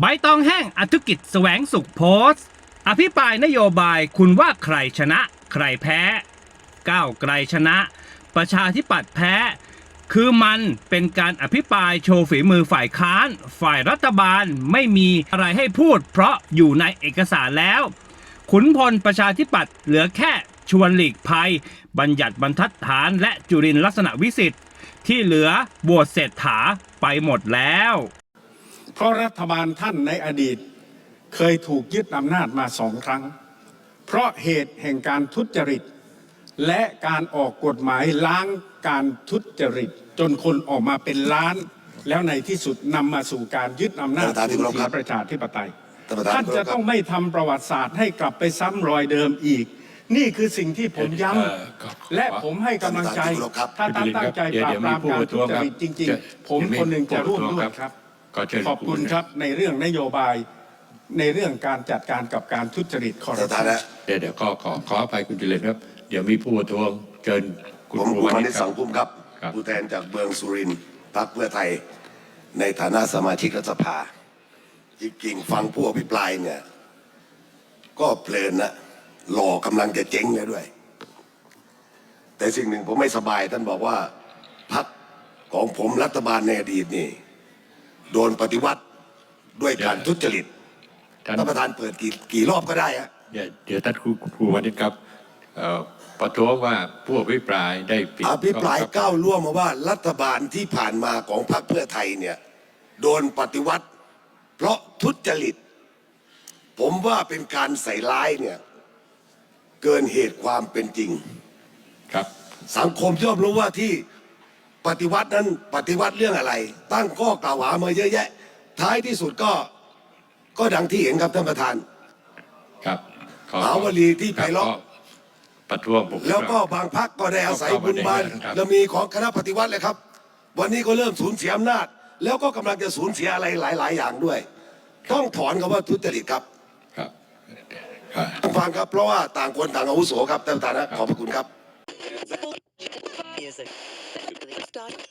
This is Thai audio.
ใบตองแห้งอธุกิจแสวงสุขโพสต์ อภิปรายนโยบายคุณว่าใครชนะ ใครแพ้ ก้าวไกลชนะ ประชาธิปัตย์แพ้ คือมันเป็นการอภิปรายโชว์ฝีมือฝ่ายค้าน ฝ่ายรัฐบาลไม่มีอะไรให้พูด เพราะอยู่ในเอกสารแล้ว ขุนพลประชาธิปัตย์เหลือแค่ชวนหลีกภัย บัญญัติบรรทัดฐานและจุรินลักษณะวิสิทธิ์ที่เหลือโหวตเศรษฐาไปหมดแล้ว เพราะรัฐบาลท่านในอดีต เคยถูกยึดอำนาจมาสองครั้ง เพราะเหตุแห่งการทุจริต และการออกกฎหมายล้างการทุจริต จนคนออกมาเป็นล้าน แล้วในที่สุดนำมาสู่การยึดอำนาจท่านประธานที่เคารพครับประชาธิปไตยท่านประธานท่านจะต้องไม่ทำประวัติศาสตร์ให้กลับไปซ้ำรอยเดิมอีกนี่คือสิ่งที่ผมย้เอ่อขอำและผมให้กำลังใจท่านประธานที่เคารพครับถ้าท่านตั้งใจเดี๋ยวปราเดี๋บยวปมีรามผู้การประท้ทุวงจครับริตจริงจะๆผมเดี๋ยวมีคนหนึ่งจะร่วมผู้ประท้วงด้วยครับครับ ก็เชิญขอบคุณครับในเรื่องนโยบายในเรื่องการจัดการกับการทุจริตคอร์รัสปถาชันนะเดี๋ยวเดี๋ยวขอขอขออภัยคุณจิเลนครับ เดี๋ยวมีผู้ประท้วงเชิญคุณผมครูคุณวามานินิชชคสัรับงพุ่มครับครับผู้แทนจากเมืองสุรินทร์พรรคเพื่อไทย ในฐานะสมาชิกรัฐสภาจริงๆฟังผู้อภิปรายเนี่ย ก็เพลินนะหล่อกำลังจะเจ๊งแล้วด้วย แต่สิ่งหนึ่งผมไม่สบายท่านบอกว่าพรรคของผมรัฐบาลในอดีตนี่ โดนปฏิวัติด้วยการทุจริตท่านท่านประธานเปิดกี่กี่รอบก็ได้ฮะเดี๋ยวเดี๋ยวท่านครูครูวานิชครับเอ่อประท้วงว่าผู้อภิปรายได้ปิดอภิปรายข้อบังคับก้าวล่วงมาว่ารัฐบาลที่ผ่านมาของพรรคเพื่อไทยเนี่ยโดนปฏิวัติ เพราะทุจริต ผมว่าเป็นการใส่ร้ายเนี่ยเกินเหตุความเป็นจริง ครับ สังคมย่อมรู้ว่าที่ ปฏิวัตินั้นปฏิวัติเรื่องอะไร ตั้งข้อกล่าวหามาเยอะแยะ ท้ายที่สุดก็ก็ดังที่เห็นครับท่านประธานครับขอหาวลีที่ไพเราะครับขอประท้วงผมแล้วก็บางพักก็ได้อาศัยบุญบารและมีของคณะปฏิวัติเลยครับ วันนี้ก็เริ่มสูญเสียอำนาจ แล้วก็กำลังจะสูญเสียอะไรหลาย ๆ อย่างด้วย ต้องถอนคำว่าทุจริตครับครับครับต้องฟังครับเพราะว่าต่างคนต่างอาวุโสครับท่านประธานนะขอบพระคุณครับ dot